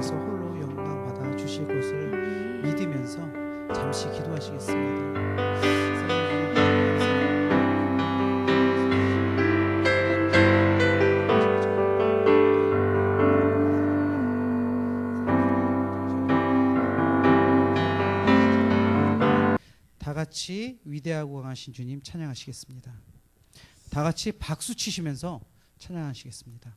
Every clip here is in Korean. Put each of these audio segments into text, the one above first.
주님께서 홀로 영광 받아 주실 것을 믿으면서 잠시 기도하시겠습니다. 다 같이 위대하고 강하신 주님 찬양하시겠습니다. 다 같이 박수 치시면서 찬양하시겠습니다.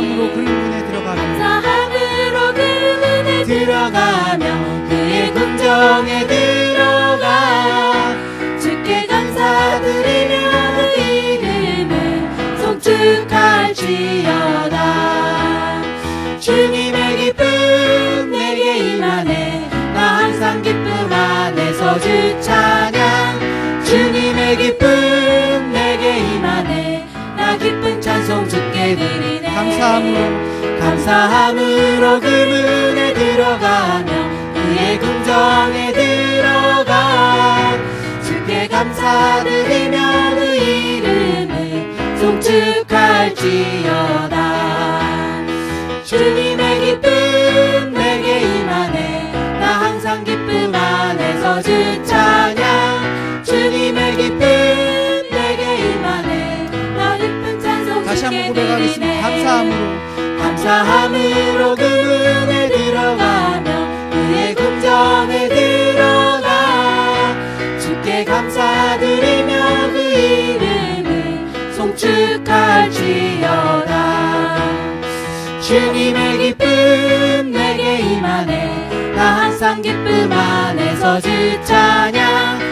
감사함으로 그 문에 들어가며 감사함으로 그 문에 들어가며 그의 궁정에 들어가 주께 감사드리며 그 이름을 송축할지어다. 주님의 기쁨 내게 임하네. 나 항상 기쁨 안에서 주 찬양 주님의 기쁨 내게 임하네. 나 기쁜 찬 송 주께 드리네. 감사함으로. 감사함으로 그 문에 들어가며 그의 궁정에 들어가 주께 감사드리며 그 이름을 송축할지어다. 주님의 기쁨 내게 임하네. 나 항상 기쁨 안에서 주 찬양 주님의 기쁨 다시 한번 고백하겠습니다. 감사함으로. 감사함으로 그 문에 들어가며 그의 궁정에 들어가 주께 감사드리며 그 이름을 송축할지어다. 주님의 기쁨 내게 임하네. 나 항상 기쁨 안에서 주 찬양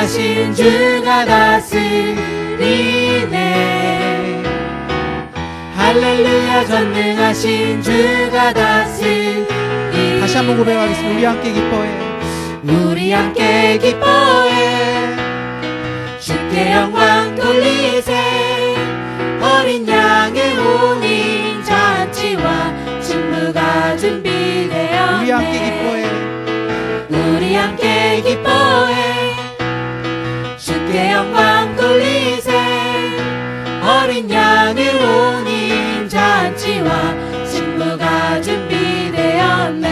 전능하신 주가 다스리네. 할렐루야 전능하신 주가 다스리네. 다시 한번 고백하겠습니다. 우리 함께 기뻐해. 우리 함께 기뻐해. 주께 영광 돌리세. 어린 양의 혼인 잔치와 신부가 준비되었네. 우리 함께 기뻐해. 우리 함께 기뻐해 주께 영광 돌리세. 어린 양의 혼인 잔치와 신부가 준비되었네.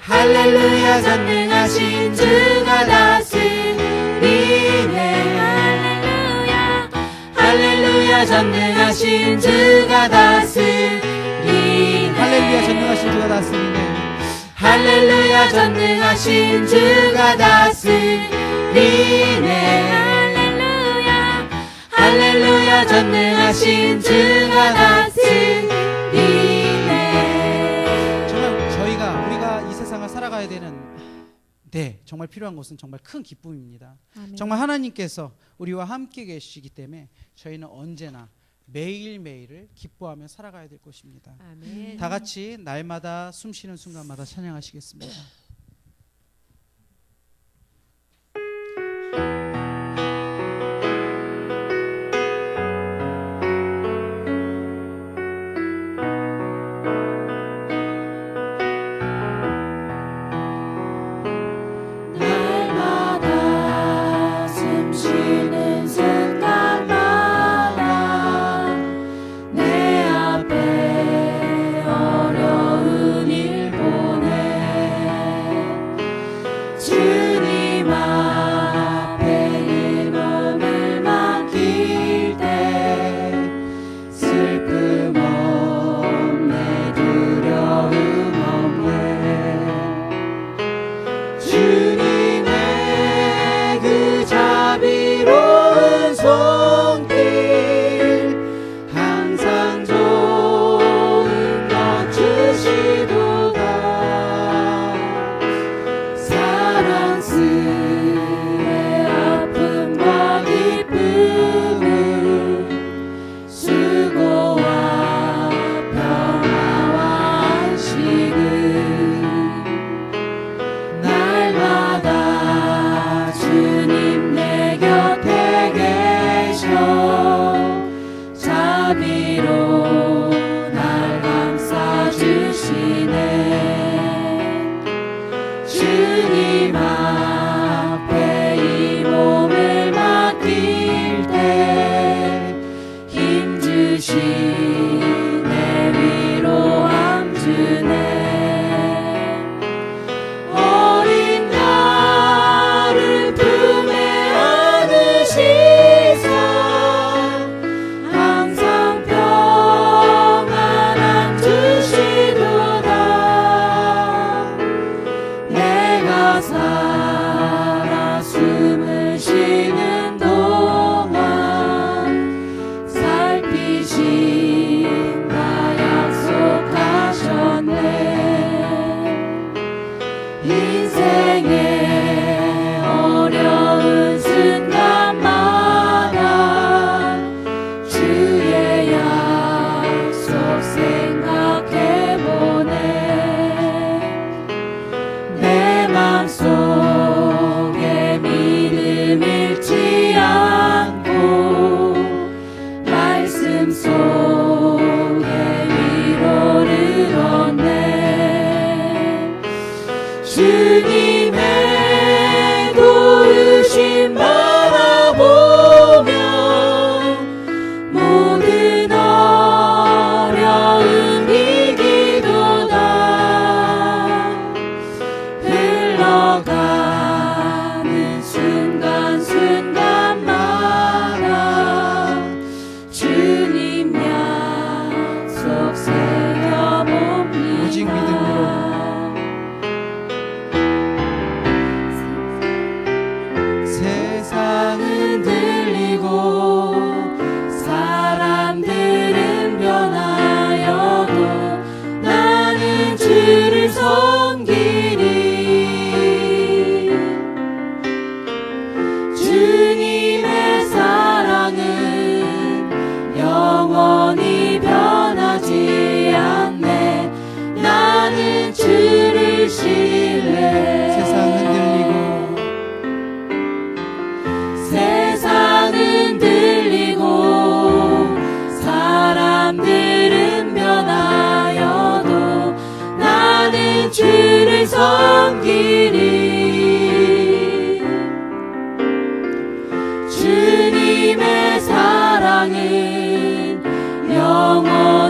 할렐루야 전능하신 주가 다스리네. 할렐루야. 할렐루야 전능하신 주가 다스리네. 할렐루야 전능하신 주가 다스리네. 할렐루야 전능하신 주가 다스리네 할렐루야 할렐루야 전능하신 주가 다스리네 정말 저희가 우리가 이 세상 세상을 살아가야 되는 네 정말 필요한 것은 정말 큰 기쁨입니다. 아멘. 정말 하나님께서 우리와 함께 계시기 때문에 저희는 언제나 매일매일을 기뻐하며 살아가야 될 것입니다. 아멘. 다 같이 날마다 숨 쉬는 순간마다 찬양하시겠습니다. 날 admiró.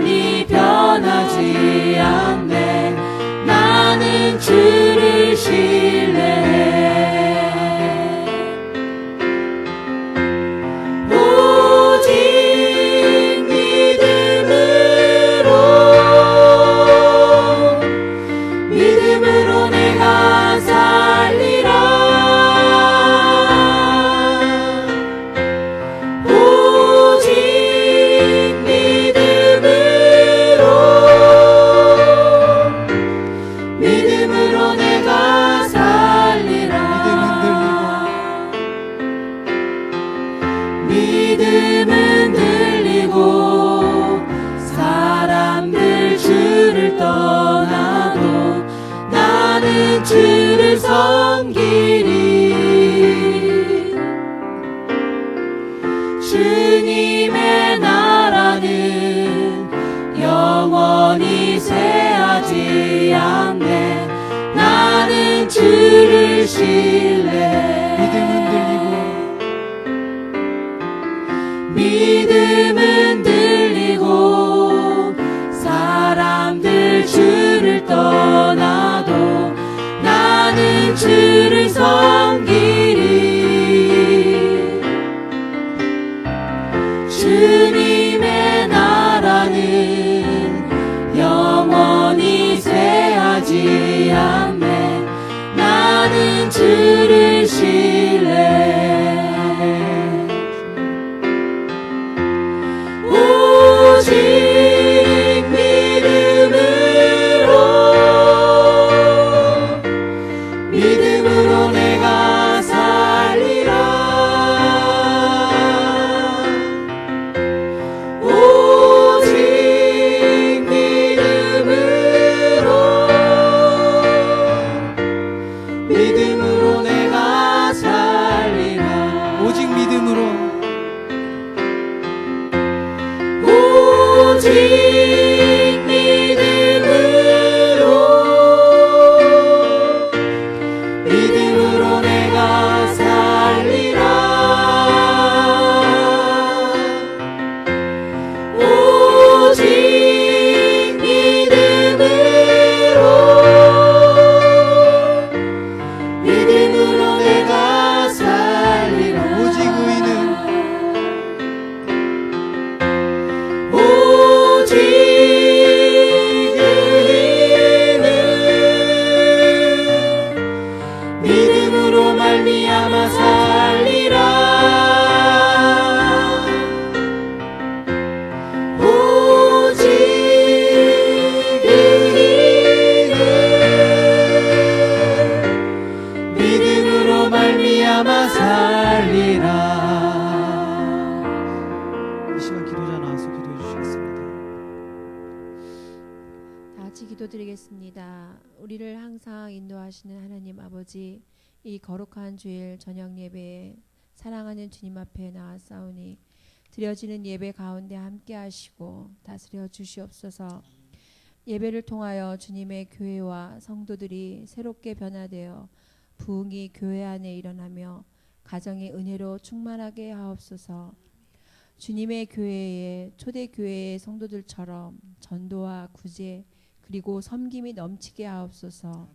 영원히 변하지 않네. 나는 주를 신 오 우리를 항상 인도하시는 하나님 아버지, 이 거룩한 주일 저녁 예배에 사랑하는 주님 앞에 나아싸우니 드려지는 예배 가운데 함께 하시고 다스려 주시옵소서. 예배를 통하여 주님의 교회와 성도들이 새롭게 변화되어 부흥이 교회 안에 일어나며 가정의 은혜로 충만하게 하옵소서. 주님의 교회에 초대 교회의 성도들처럼 전도와 구제 그리고 섬김이 넘치게 하옵소서.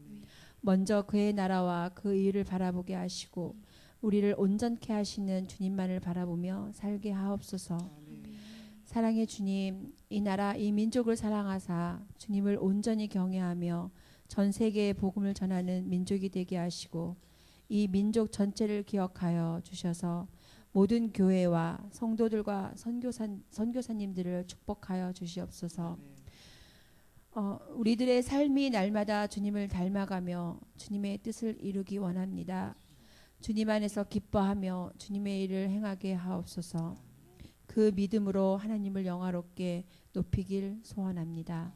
먼저 그의 나라와 그 의를 바라보게 하시고 우리를 온전케 하시는 주님만을 바라보며 살게 하옵소서. 사랑의 주님, 이 나라 이 민족을 사랑하사 주님을 온전히 경외하며 전 세계에 복음을 전하는 민족이 되게 하시고 이 민족 전체를 기억하여 주셔서 모든 교회와 성도들과 선교사 선교사님들을 축복하여 주시옵소서. 어, 우리들의 삶이 날마다 주님을 닮아가며 주님의 뜻을 이루기 원합니다. 주님 안에서 기뻐하며 주님의 일을 행하게 하옵소서. 그 믿음으로 하나님을 영화롭게 높이길 소원합니다.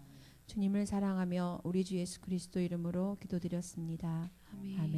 주님을 사랑하며 우리 주 예수 그리스도 이름으로 기도드렸습니다. 아멘.